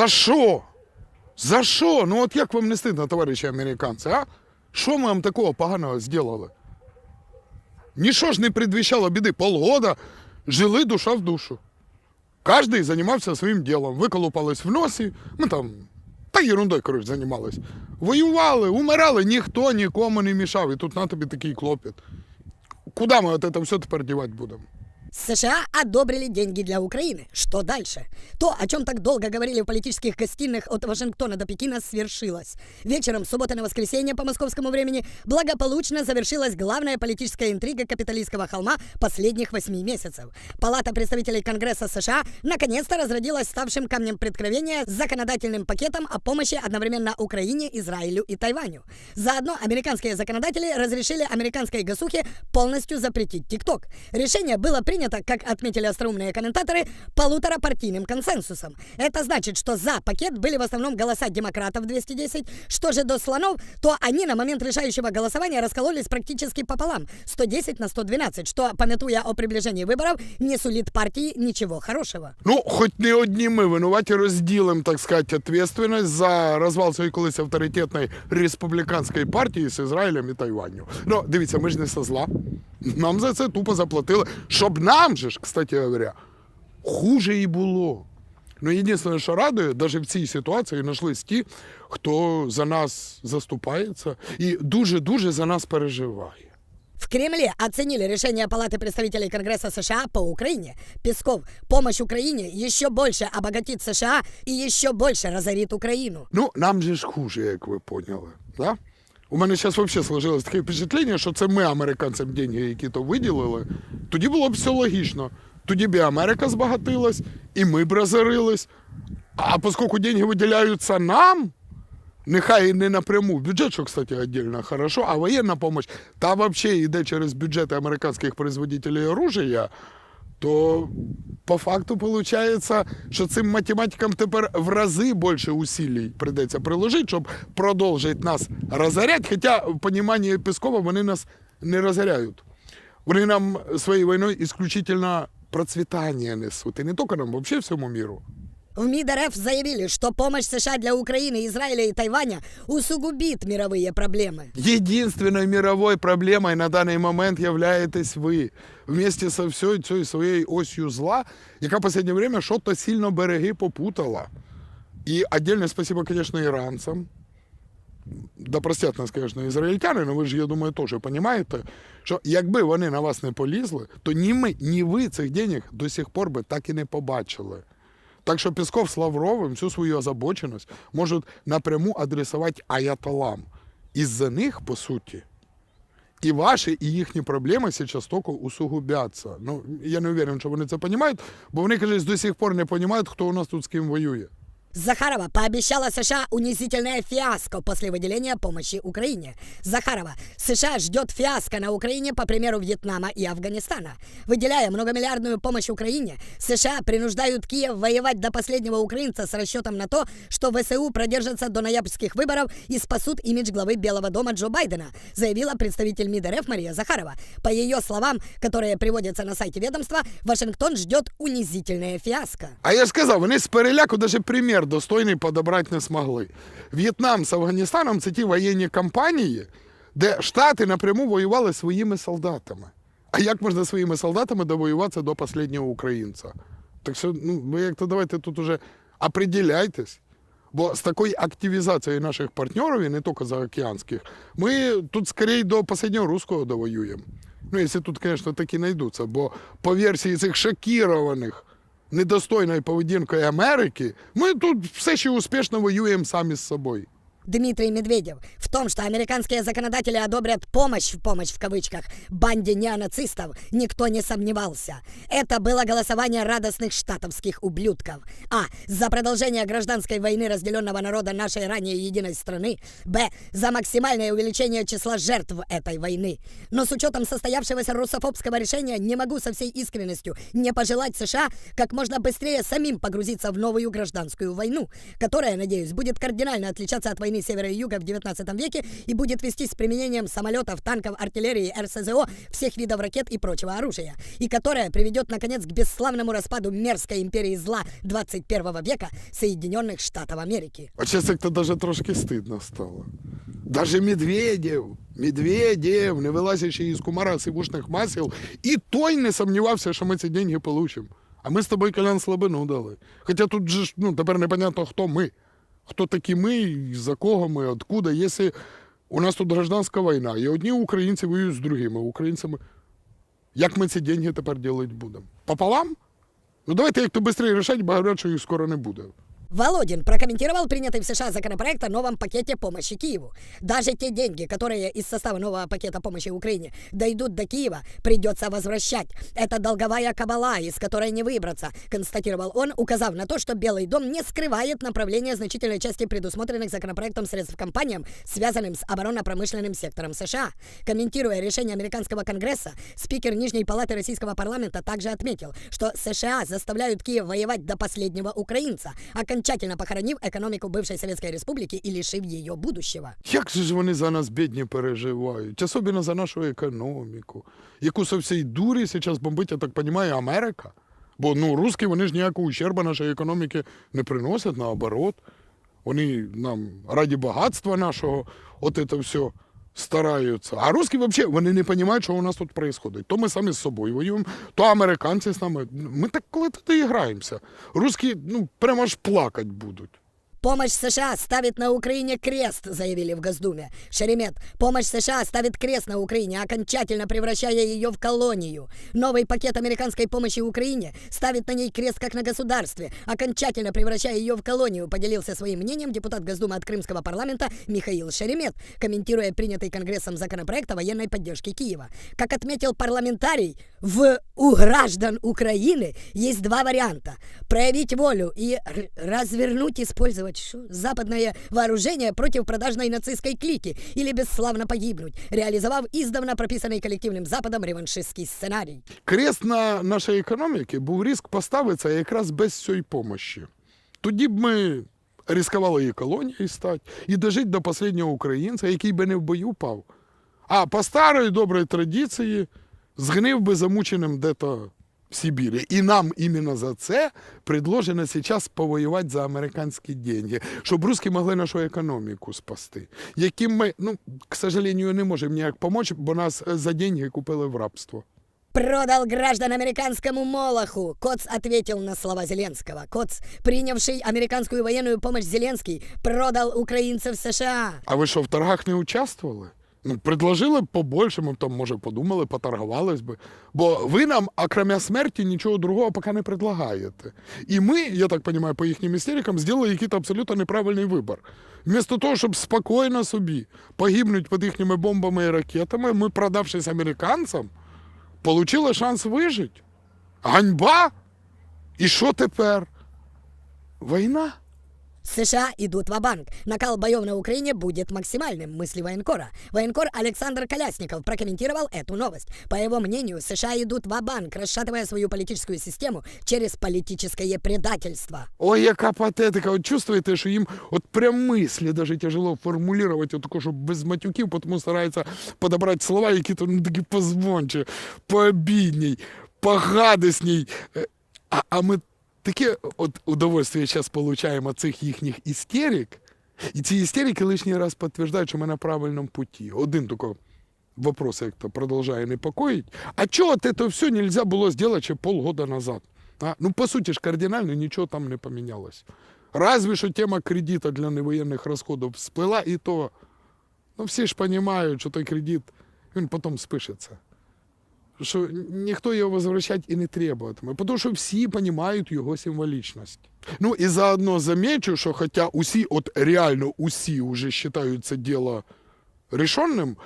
За що? За що? Ну от як вам не стидно, товариші американці, а? Що ми вам такого поганого зробили? Ніщо ж не предвіщало біди. Полгода жили душа в душу. Кожен займався своїм ділом. Виколупались в носі, ми там, та ерундою, коротше, займались. Воювали, умирали, ніхто нікому не мішав. І тут на тобі такий клопіт. Куди ми от це все тепер дівати будемо? США одобрили деньги для Украины. Что дальше? То, о чем так долго говорили в политических гостиных от Вашингтона до Пекина, свершилось. Вечером субботы на воскресенье по московскому времени благополучно завершилась главная политическая интрига капиталистского холма последних восьми месяцев. Палата представителей Конгресса США наконец-то разродилась ставшим камнем преткновения законодательным пакетом о помощи одновременно Украине, Израилю и Тайваню. Заодно американские законодатели разрешили американской госухе полностью запретить ТикТок. Решение было принято, как отметили остроумные комментаторы, полуторапартийным консенсусом. Это значит, что за пакет были в основном голоса демократов 210, что же до слонов, то они на момент решающего голосования раскололись практически пополам, 110 на 112, что, пометуя о приближении выборов, не сулит партии ничего хорошего. Ну, хоч не одні ми винуваті розділимо, так сказати, відповідальність за розвал своєї колись авторитетної республіканської партії з Ізраїлем і Тайванью. Ну, дивіться, ми ж не со зла. Нам за це тупо заплатили. Щоб нам же ж, кстати говоря, хуже і було. Ну, єдине, що радує, навіть в цій ситуації знайшлись ті, хто за нас заступається і дуже-дуже за нас переживає. В Кремле оценили решение Палаты представителей Конгресса США по Украине. Песков, помощь Украине еще больше обогатит США и еще больше разорит Украину. Ну, нам же ж хуже, як ви поняли. Да? У мене зараз взагалі сложилось таке впечатлення, що це ми американцям деньги, які то виділили. Тоді було б все логічно. Тоді б і Америка збагатилась, і ми б розорились. А оскільки деньги виділяються нам, нехай і не напряму бюджет, що, кстати, отдельно хорошо, а воєнна допомога, та взагалі йде через бюджети американських производителей оружия, то по факту виходить, що цим математикам тепер в рази більше усилій прийдеться приложити, щоб продовжити нас розоряти. Хоча в розумінні Пескова вони нас не розоряють. Вони нам своєю війною исключительно процвітання несуть. І не тільки нам, взагалі всьому міру. В МИД РФ заявили, что помощь США для Украины, Израиля и Тайваня усугубит мировые проблемы. Единственной мировой проблемой на даний момент являєтесь ви. Вместе со всією цією своєю осью зла, яка в останнє время що-то сильно береги попутала. І отдельне спасибо, конечно, іранцям. Да простять нас, конечно, ізраїльтяни, але ви ж, я думаю, теж розумієте, що якби вони на вас не полізли, то ні ми, ні ви цих денег до сих пор би так і не побачили. Так що Пісков з Лавровим всю свою озабоченість можуть напряму адресувати аятолам. Із-за них, по суті, і ваші, і їхні проблеми зараз тільки усугубляться. Ну, я не впевнений, що вони це розуміють, бо вони, кажуть, до сих пор не розуміють, хто у нас тут з ким воює. Захарова пообещала США унизительное фиаско после выделения помощи Украине. Захарова, США ждет фиаско на Украине по примеру Вьетнама и Афганистана. Выделяя многомиллиардную помощь Украине, США принуждают Киев воевать до последнего украинца с расчетом на то, что ВСУ продержатся до ноябрьских выборов и спасут имидж главы Белого дома Джо Байдена, заявила представитель МИД РФ Мария Захарова. По ее словам, которые приводятся на сайте ведомства, Вашингтон ждет унизительное фиаско. А я ж сказав, вони з переляку навіть примір достойний подобрати не змогли. В'єтнам з Афганістаном це ті воєнні кампанії, де Штати напряму воювали своїми солдатами. А як можна своїми солдатами довоюватися до останнього українця? Так що, ну, ви як то давайте тут уже определяйтесь. Бо з такою активізацією наших партнерів, і не тільки заокеанських, ми тут скоріше до останнього русского довоюємо. Ну, якщо тут, звісно, такі знайдуться, бо по версії цих шокірованих недостойною поведінкою Америки, ми тут все ще успішно воюємо самі з собою. Дмитрий Медведев в том, что американские законодатели одобрят помощь, в помощь в кавычках, банде неонацистов, никто не сомневался. Это было голосование радостных штатовских ублюдков. А. За продолжение гражданской войны разделенного народа нашей ранее единой страны. Б. За максимальное увеличение числа жертв этой войны. Но с учетом состоявшегося русофобского решения не могу со всей искренностью не пожелать США как можно быстрее самим погрузиться в новую гражданскую войну, которая, надеюсь, будет кардинально отличаться от войны войны севера и юга в 19 веке и будет вестись с применением самолетов, танков, артиллерии, РСЗО, всех видов ракет и прочего оружия, и которая приведет, наконец, к бесславному распаду мерзкой империи зла 21 века Соединенных Штатов Америки. А зараз як-то даже трошки стидно стало. Даже Медведєв, Медведєв, не вилазячи із кумара сивушних масел, і той не сомнівався, що ми ці деньги получимо. А ми з тобою колян слабину дали. Хоча тут же ж, ну, тепер непонятно, хто ми. Хто такі ми, за кого ми, откуда, якщо у нас тут гражданська війна, і одні українці воюють з другими українцями. Як ми ці деньги тепер ділити будемо? Пополам? Ну давайте як то швидше рішать, бо говорять, що їх скоро не буде. Володин прокомментировал принятый в США законопроект о новом пакете помощи Киеву. Даже те деньги, которые из состава нового пакета помощи Украине дойдут до Киева, придется возвращать. Это долговая кабала, из которой не выбраться, констатировал он, указав на то, что Белый дом не скрывает направление значительной части предусмотренных законопроектом средств компаниям, связанным с оборонно-промышленным сектором США. Комментируя решение американского конгресса, спикер Нижней палаты российского парламента также отметил, что США заставляют Киев воевать до последнего украинца, окончательно похоронив экономику бывшей Советской Республики и лишив ее будущего. Як же ж вони за нас, бідні, переживають? Особливо за нашу економіку, яку со всієї дурі зараз бомбить, я так розумію, Америка. Бо ну, русські вони ж ніякого ущерба нашої економіки не приносять, наоборот. Вони нам раді багатства нашого, от це все стараються. А русські взагалі вони не розуміють, що у нас тут відбувається. То ми самі з собою воюємо, то американці з нами. Ми так коли туди і граємося. Русські ну, прямо аж плакати будуть. Помощь США ставит на Украине крест, заявили в Госдуме. Шеремет, помощь США ставит крест на Украине, окончательно превращая ее в колонию. Новый пакет американской помощи Украине ставит на ней крест как на государстве, окончательно превращая ее в колонию, поделился своим мнением депутат Госдумы от Крымского парламента Михаил Шеремет, комментируя принятый Конгрессом законопроект о военной поддержке Киева. Как отметил парламентарий, в у граждан Украины есть два варианта. Проявить волю и развернуть, использовать шо, западное вооружение против продажной нацистской клики или бесславно погибнуть, реализовав издавна прописанный коллективным Западом реваншистский сценарий. Крест на нашій економіці був ризик поставитися якраз без цієї помощі. Тоді б ми ризикували і колонією стати, і дожити до останнього українця, який би не в бою пав. А по старої доброї традиції згнив би замученим де-то в Сибірі. І нам іменно за це предложено зараз повоювати за американські деньги, щоб русські могли нашу економіку спасти. Яким ми, ну, к сожалению, не можемо ніяк допомогти, бо нас е, за деньги купили в рабство. Продал граждан американскому Молоху. Коц ответил на слова Зеленского. Коц, принявший американскую военную помощь Зеленский, продал украинцев США. А ви що, в торгах не участвували? Ну, предложили б побольше, ми б там, може, подумали, поторгувались би. Бо ви нам, окромя смерті, нічого другого поки не предлагаєте. І ми, я так розумію, по їхнім істерикам, зробили якийсь абсолютно неправильний вибір. Вместо того, щоб спокійно собі погибнути під їхніми бомбами і ракетами, ми, продавшись американцям, отримали шанс вижити. Ганьба? І що тепер? Війна? США идут в банк Накал боев на Украине будет максимальным, мысли военкора. Военкор Александр Колясников прокомментировал эту новость. По его мнению, США идут в банк расшатывая свою политическую систему через политическое предательство. Ой, яка патетика. От чувствуєте, що їм от прям мислі даже тяжело формулювати, от тако, щоб без матюків, тому стараються подобрати слова, які то ну, такі позвончі, пообідній, погадесній. Е, А, а ми таке от удовольствие зараз получаємо цих їхніх істерик, і ці істерики лишній раз підтверджують, що ми на правильному путі. Один тільки вопрос як-то продовжує непокоїть. А чого це все нельзя було зробити ще полгода назад? А? Ну, по суті ж, кардинально нічого там не помінялось. Разве що тема кредита для невоєнних розходів всплила, і то ну, всі ж розуміють, що той кредит він потім спишеться. Що ніхто його возвращати і не требуватиме, тому що всі розуміють його символічність. Ну і заодно замечу, що хоча усі, от реально усі вже вважають це діло рішенним,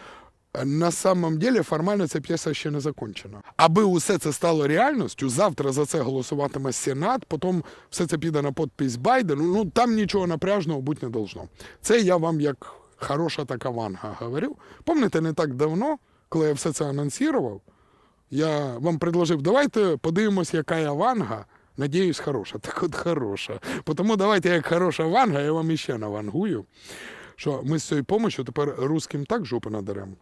на самом деле формально ця п'єса ще не закончена. Аби усе це стало реальністю, завтра за це голосуватиме Сенат, потім все це піде на підпис Байдену. Ну там нічого напряжного бути не должно. Це я вам як хороша така ванга говорю. Пам'ятаєте, не так давно, коли я все це анонсував, я вам предложив, давайте подивимось, яка я ванга. Надіюсь, хороша. Так от хороша. Тому давайте, як хороша ванга, я вам іще навангую. що ми з цією допомогою тепер русським так жопи надеремо,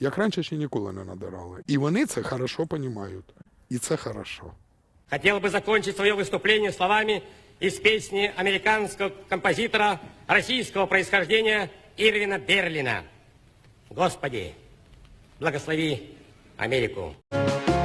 як раніше ще ніколи не надирали. І вони це хорошо розуміють. І це хорошо. Хотел бы закончить свое выступление словами из песни американского композитора российского происхождения Ирвина Берлина. Господи, благослови アメリコン。